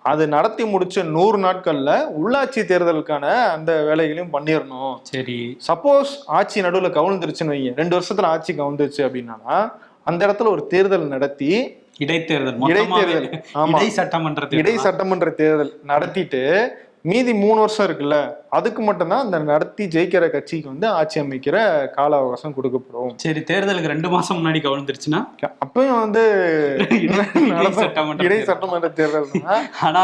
அது நடத்தி முடிச்ச நூறு நாட்கள்ல உள்ளாட்சி தேர்தலுக்கான அந்த வேலைகளையும் பண்ணிடணும் சரி. சப்போஸ் ஆட்சி நடுவில் கவுழ்ந்துருச்சுன்னு வைங்க. ரெண்டு வருஷத்துல ஆட்சி கவுந்துருச்சு அப்படின்னா அந்த இடத்துல ஒரு தேர்தல் நடத்தி இடைத்தேர்தல். இடைத்தேர்தல். ஆமா. இடை சட்டமன்ற இடை சட்டமன்ற தேர்தல் நடத்திட்டு மீதி மூணு வருஷம் இருக்குல்ல அதுக்கு மட்டும்தான் அந்த நடத்தி ஜெயிக்கிற கட்சிக்கு வந்து ஆட்சி அமைக்கிற கால அவகாசம் கொடுக்கப்படும். சரி தேர்தலுக்கு ரெண்டு மாசம் முன்னாடி கவர்ந்துருச்சுன்னா அப்பயும் வந்து இடை சட்டமன்ற தேர்தல். ஆனா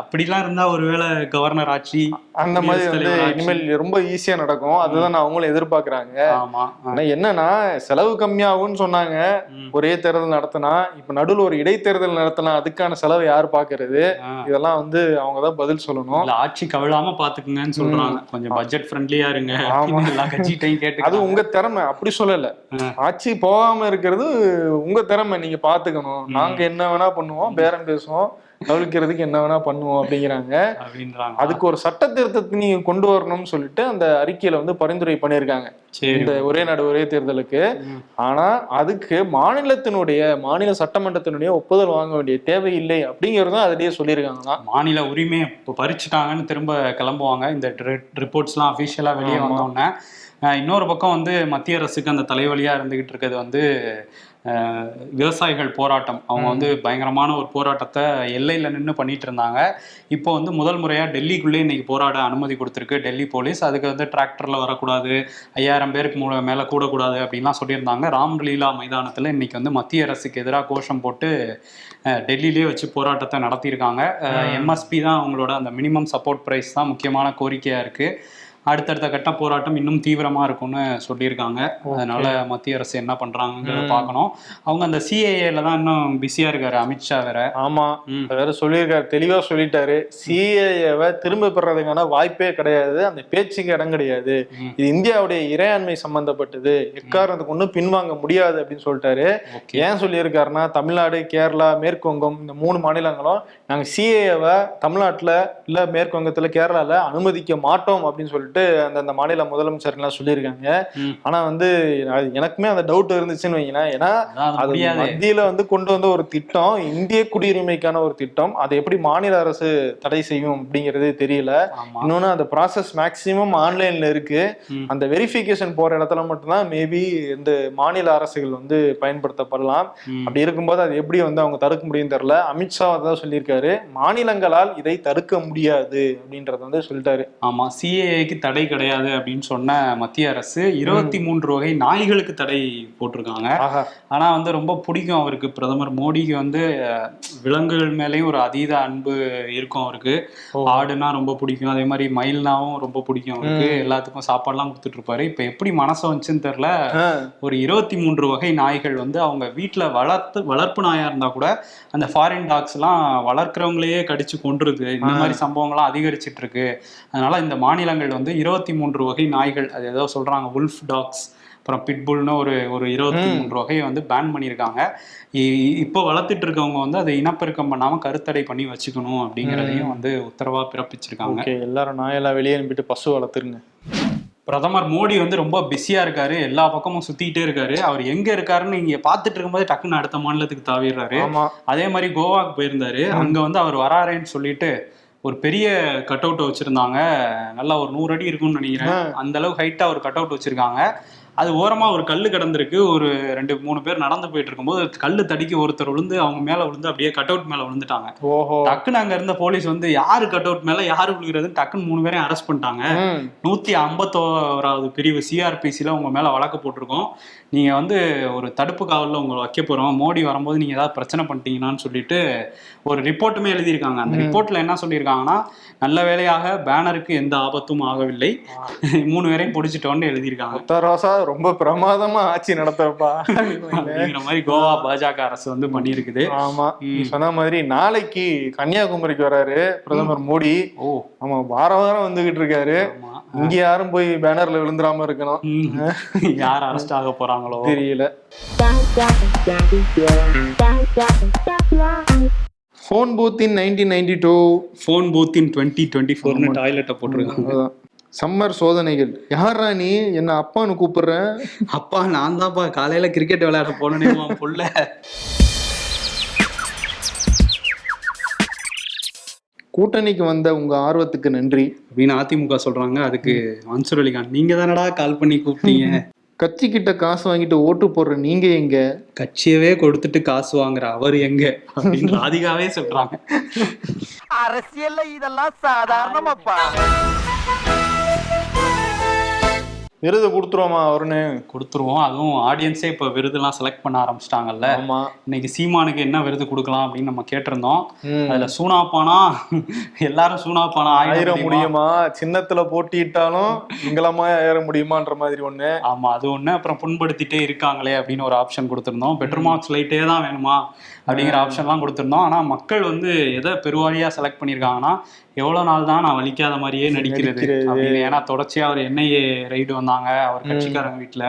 அப்படிலாம் இருந்தா ஒருவேளை கவர்னர் ஆட்சி அந்த மாதிரி வந்து. இனிமேல் ரொம்ப ஈஸியா நடக்கும். அதுதான் அவங்களும் எதிர்பார்க்கறாங்க. ஆமா. ஆனா என்னன்னா செலவு கம்மியாகும்னு சொன்னாங்க. ஒரே தேர்தல் நடத்தினா இப்ப நடுவுல ஒரு இடைத்தேர்தல் நடத்தினா அதுக்கான செலவு யார் பாக்குறது. இதெல்லாம் வந்து அவங்க தான் பதில் சொல்லணும். ஆட்சி கவிழாம பாத்துக்குங்கன்னு சொல்றாங்க. கொஞ்சம் பட்ஜெட் ஃப்ரெண்ட்லியா இருங்க. எல்லா கட்சிகிட்டையும் கேட்டு அது உங்க திறமை. அப்படி சொல்லல. ஆட்சி போகாம இருக்கிறது உங்க திறமை. நீங்க பாத்துக்கணும். நாங்க என்ன வேணா பண்ணுவோம். பேரம் பேசுவோம். தவிர்க்கிறதுக்கு என்ன வேணா பண்ணுவோம் அப்படிங்கிறாங்க. அப்படின்றாங்க. அதுக்கு ஒரு சட்ட திருத்தத்தை நீங்க கொண்டு வரணும்னு சொல்லிட்டு அந்த அறிக்கையில வந்து பரிந்துரை பண்ணியிருக்காங்க. இந்த ஒரே நாடு ஒரே தேர்தலுக்கு. ஆனா அதுக்கு மாநிலத்தினுடைய மாநில சட்டமன்றத்தினுடைய ஒப்புதல் வாங்க வேண்டிய தேவையில்லை அப்படிங்கறதும் அதிலேயே சொல்லியிருக்காங்களாம். மாநில உரிமை இப்போ பறிச்சுட்டாங்கன்னு திரும்ப கிளம்புவாங்க. இந்த ரிப்போர்ட்ஸ்லாம் அஃபிஷியலாக வெளியே. வந்தோடனே இன்னொரு பக்கம் வந்து மத்திய அரசுக்கு அந்த தலைவலியாக இருந்துகிட்டு இருக்கிறது வந்து விவசாயிகள் போராட்டம். அவங்க வந்து பயங்கரமான ஒரு போராட்டத்தை எல்லையில் நின்று பண்ணிட்டு இருந்தாங்க. இப்போ வந்து முதல் முறையாக டெல்லிக்குள்ளே இன்னைக்கு போராட அனுமதி கொடுத்துருக்கு டெல்லி போலீஸ். அதுக்கு வந்து டிராக்டரில் வரக்கூடாது ஐயாயிரம் பேருக்கு மூல மேலே கூடக்கூடாது அப்படின்லாம் சொல்லியிருந்தாங்க. ராம்லீலா மைதானத்தில் இன்னைக்கு வந்து மத்திய அரசுக்கு எதிராக கோஷம் போட்டு டெல்லியிலே வச்சு போராட்டத்தை நடத்தியிருக்காங்க. எம்எஸ்பி தான் அவங்களோட அந்த மினிமம் சப்போர்ட் ப்ரைஸ் தான் முக்கியமான கோரிக்கையாக இருக்குது அடுத்தடுத்த கட்ட போராட்டம் இன்னும் தீவிரமா இருக்கும்னு சொல்லியிருக்காங்க. அதனால மத்திய அரசு என்ன பண்றாங்கிறத பார்க்கணும். அவங்க அந்த சிஏஏல தான் இன்னும் பிஸியா இருக்காரு அமித்ஷா வேற. ஆமா. வேற சொல்லியிருக்காரு தெளிவா சொல்லிட்டாரு. சிஏஏவை திரும்ப பெறதுக்கான வாய்ப்பே கிடையாது அந்த பேச்சுக்கு இடம் கிடையாது. இது இந்தியாவுடைய இறையாண்மை சம்பந்தப்பட்டது. எக்காரணத்துக்கு ஒன்றும் பின்வாங்க முடியாது அப்படின்னு சொல்லிட்டாரு. ஏன் சொல்லியிருக்காருன்னா தமிழ்நாடு கேரளா மேற்கு வங்கம் இந்த மூணு மாநிலங்களும் நாங்க சிஏஏவை தமிழ்நாட்டுல இல்ல மேற்கு வங்கத்துல கேரளால அனுமதிக்க மாட்டோம் அப்படின்னு சொல்லிட்டு அந்தந்த மாநில முதலமைச்சர்லாம் சொல்லியிருக்காங்க. ஆனா வந்து எனக்குமே அந்த டவுட் இருந்துச்சுன்னு வைங்களேன். ஏன்னா அது மத்தியில வந்து கொண்டு வந்த ஒரு திட்டம் இந்திய குடியுரிமைக்கான ஒரு திட்டம் அதை எப்படி மாநில அரசு தடை செய்யும் அப்படிங்கிறது தெரியல. இன்னொன்னு அந்த ப்ராசஸ் மேக்சிமம் ஆன்லைன்ல இருக்கு. அந்த வெரிஃபிகேஷன் போற இடத்துல மட்டும்தான் மேபி இந்த மாநில அரசுகள் வந்து பயன்படுத்தப்படலாம். அப்படி இருக்கும்போது அது எப்படி வந்து அவங்க தடுக்க முடியும் தெரியல. அமித்ஷா தான் சொல்லியிருக்காரு. மாநிலங்களால் இதை தடுக்க முடியாது அப்படின்றத வந்து சொல்லிட்டாரு. ஆமா சிஏஏக்கு தடை கிடையாது அப்படின்னு சொன்ன மத்திய அரசு இருபத்தி மூன்று வகை நாய்களுக்கு தடை போட்டிருக்காங்க. ஆனா வந்து ரொம்ப பிடிக்கும் அவருக்கு. பிரதமர் மோடிக்கு வந்து விலங்குகள் மேலேயும் ஒரு அதீத அன்பு இருக்கும் அவருக்கு. ஆடுனா ரொம்ப பிடிக்கும். அதே மாதிரி மயில்னாவும் ரொம்ப பிடிக்கும் அவருக்கு. எல்லாத்துக்கும் சாப்பாடுலாம் கொடுத்துட்டு இருப்பாரு இப்ப எப்படி மனசு வந்துச்சுன்னு தெரியல. ஒரு இருபத்தி மூன்று வகை நாய்கள் வந்து அவங்க வீட்டில் வளர்த்து வளர்ப்பு நாயா இருந்தா கூட அந்த ஃபாரின் டாக்ஸ்லாம் வளர்க்குறவங்களையே கடிச்சு கொன்றுது. இந்த மாதிரி சம்பவங்கள்லாம் அதிகரிச்சிட்டு இருக்கு அதனால இந்த மாநிலங்கள் வந்து இருபத்தி மூன்று வகை நாய்கள் அது ஏதோ சொல்றாங்க உல்ஃப் டாக்ஸ் அப்புறம் பிட்புல்னு ஒரு ஒரு இருபத்தி மூன்று வகையை வந்து பேன் பண்ணியிருக்காங்க. இப்போ வளர்த்துட்டு இருக்கவங்க வந்து அதை இனப்பெருக்கம் பண்ணாம கருத்தடை பண்ணி வச்சுக்கணும் அப்படிங்கிறதையும் வந்து உத்தரவா பிறப்பிச்சிருக்காங்க. எல்லாரும் நாயெல்லாம் வெளியே அனுப்பிட்டு பசு வளர்த்துருங்க. பிரதமர் மோடி வந்து ரொம்ப பிஸியா இருக்காரு. எல்லா பக்கமும் சுத்திட்டே இருக்காரு. அவர் எங்க இருக்காருன்னு நீங்க பாத்துட்டு இருக்கும்போது டக்குன்னு அடுத்த மாநிலத்துக்கு தாவிடுறாரு. அதே மாதிரி கோவாக்கு போயிருந்தாரு. அங்க வந்து அவர் வராருன்னு சொல்லிட்டு ஒரு பெரிய கட் அவுட் வச்சிருந்தாங்க. நல்லா ஒரு நூறு அடி இருக்கும்னு நினைக்கிறேன். அந்த அளவுக்கு ஹைட்டா ஒரு கட் அவுட் வச்சிருக்காங்க. அது ஓரமா ஒரு கல்லு கிடந்திருக்கு. ஒரு ரெண்டு மூணு பேர் நடந்து போயிட்டு இருக்கும்போது கல்லு தடிக்கு ஒருத்தர் விழுந்து அவங்க மேல விழுந்து அப்படியே கட் அவுட் மேல விழுந்துட்டாங்க ஓஹோ. டக்குன்னு அங்க இருந்த போலீஸ் வந்து யாரு கட் அவுட் மேல யாரு விழுகிறதுன்னு டக்குன்னு மூணு பேரையும் அரெஸ்ட் பண்ணிட்டாங்க. நூத்தி ஐம்பத்தோராவது பிரிவு சிஆர்பிசில உங்க மேல வழக்கு போட்டிருக்கோம். நீங்க வந்து ஒரு தடுப்பு காவல்ல உங்களை வைக்க போறோம். மோடி வரும்போது நீங்க ஏதாவது பிரச்சனை பண்ணிட்டீங்கன்னான்னு சொல்லிட்டு ஒரு ரிப்போர்ட்டுமே எழுதியிருக்காங்க. அந்த ரிப்போர்ட்ல என்ன சொல்லியிருக்காங்கன்னா நல்ல வேளையாக பேனருக்கு எந்த ஆபத்தும் ஆகவில்லை மூணு பேரையும் பிடிச்சிட்டோன்னு எழுதியிருக்காங்க முத்தராசா ரொம்ப பிரமாதமா ஆட்சி நடத்தப்பா அப்படிங்கிற மாதிரி கோவா பாஜக அரசு வந்து பண்ணியிருக்குது ஆமா நீ சொன்ன மாதிரி நாளைக்கு கன்னியாகுமரிக்கு வராரு பிரதமர் மோடி ஓ ஆமா வாரம் வாரம் வந்துகிட்டு இருக்காரு ஆமா இங்க யாரும் போய் பேனர்ல விழுந்துராம இருக்கணும். யார் அரெஸ்ட் ஆக போறாங்களோ தெரியல phone booth in nineteen ninety two phone booth in twenty twenty ஃபோர்னு டாய்லெட்டை போட்டிருக்காங்க சம்மர் சோதனைகள். யாரா நீ? என்ன அப்பான்னு கூப்பிடுறேன் அப்பா நான் தான்ப்பா காலையில கிரிக்கெட் விளையாட போனேன் புள்ள. கூட்டணிக்கு வந்த உங்க ஆர்வத்துக்கு நன்றி. அப்படின்னு அதிமுக சொல்றாங்க. அதுக்கு மன்சூர் அலிகான் நீங்க தானடா கால் பண்ணி கூப்பிட்டீங்க? கட்சி கிட்ட காசு வாங்கிட்டு ஓட்டு போடுற நீங்க எங்க? கட்சியவே கொடுத்துட்டு காசு வாங்குற அவர் எங்க? அப்படின்னு ராதிகாவே சொல்றாங்க. அரசியல்ல இதெல்லாம் சாதாரணமாப்பா. விருது கொடுத்துருவோமா அவருன்னு? கொடுத்துருவோம். அதுவும் ஆடியன்ஸே இப்போ விருதுலாம் செலக்ட் பண்ண ஆரம்பிச்சிட்டாங்கல்ல. இன்னைக்கு சீமானுக்கு என்ன விருது கொடுக்கலாம் அப்படின்னு நம்ம கேட்டிருந்தோம். அதுல சூனாப்பானா எல்லாரும் சூனாப்பானா ஆயிர ஆயிரம் முடியுமா? சின்னத்துல போட்டியிட்டாலும் இங்கலமா ஏற முடியுமான்ற மாதிரி ஒண்ணு. ஆமா அது ஒண்ணு. அப்புறம் புண்படுத்திட்டே இருக்காங்களே அப்படின்னு ஒரு ஆப்ஷன் கொடுத்திருந்தோம். பெட்ரோல் மார்க்ஸ் லைட்டே தான் வேணுமா? அப்படிங்கிற ஆப்ஷன்லாம் கொடுத்திருந்தோம். ஆனா மக்கள் வந்து எதை பெருவாரியா செலக்ட் பண்ணியிருக்காங்கன்னா எவ்வளவு நாள் தான் நான் வலிக்காத மாதிரியே நடிக்கிறது. அப்படின்னு. ஏன்னா தொடர்ச்சியா அவர் என்ஐஏ ரைடு வந்தாங்க அவர் கட்சிக்காரங்க வீட்டுல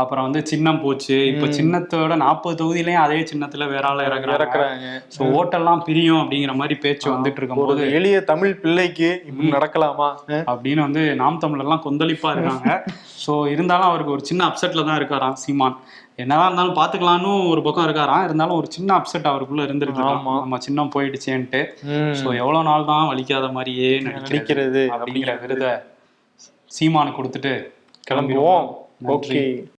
அப்புறம் வந்து சின்னம் போச்சு. இப்ப சின்னத்தோட நாற்பது தொகுதியிலயும் அதே சின்னத்துல வேற ஆள இறக்குறாங்க. ஸோ ஓட்டெல்லாம் பிரியும் அப்படிங்கிற மாதிரி பேச்சு வந்துட்டு ஒரு இருக்கும்போது எளிய தமிழ் பிள்ளைக்கு இப்படி நடக்கலாமா? அப்படின்னு வந்து நாம் தமிழர்லாம் கொந்தளிப்பா இருக்காங்க. ஸோ இருந்தாலும் அவருக்கு ஒரு சின்ன அப்செட்ல தான் இருக்காராம் சீமான். என்னதான் இருந்தாலும் பாத்துக்கலாம்னு ஒரு பக்கம் இருக்காராம் இருந்தாலும் ஒரு சின்ன அப்செட் அவருக்குள்ள இருந்திருக்கு ஆமா. நம்ம சின்னம் போயிடுச்சேன்ட்டு. ஸோ எவ்வளவு நாள் தான் வலிக்காத மாதிரியே நடிக்கிறது அப்படிங்கிற விருதை சீமானு கொடுத்துட்டு கிளம்புவோம். ஓகே.